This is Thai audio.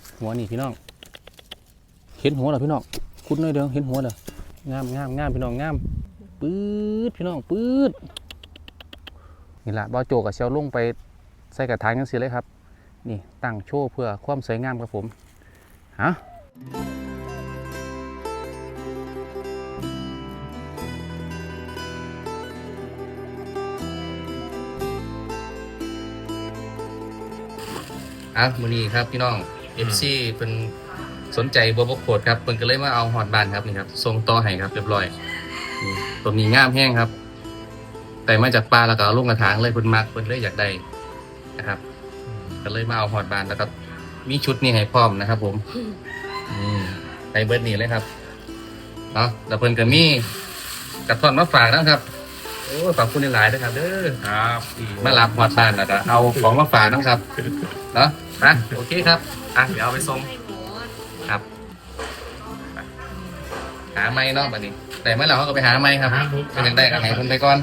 ดหัวนี่พี่น้อง เห็นหัวเหรอพี่น้องคุดหน่อยเดียวเห็นหัวเหรองามงามงามพี่น้องงามปื๊ดพี่น้องปื๊ดนี่แหละบ่าวโจกับเชลลงไปใส่กระถางยังสิเลยครับ นี่ตั้งโชว์เพื่อความสวยงามครับผมฮะอะมือนี้ครับพี่น้อง FC เป็นสนใจบัวบกโขดครับเพิ่นก็เลยมาเอาฮอดบ้านครับนี่ครับส่งต่อให้ครับเรียบร้อยนี่ต้นนี้งามแห้งครับ แต่มาจากป่าแล้วก็เอาลงกระถางเลยเพิ่นมักเพิ่นเลยอยากได้นะครับ ก็เลยมาเอาฮอดบ้านแล้วก็มีชุดนี้ให้พร้อมนะครับ ผมนี่ในเบิร์ดนี่เลยครับเนาะแล้วเพิ่นก็มีกระท่อนมาฝากนะครับโอ้ยขอบคุณหลายๆนะครับเด้อครับ มารับฮอดบ้านแล้วก็เอาของมาฝากนะครับ เนาะนะโอเคครับอะเดี๋ยวเอาไปส่งครับหาไม้เนาะบัดนี้แต่เมื่อเราเขาก็ไปหาไม้ครับเป็นยังได้กับไหนคนไปก่อน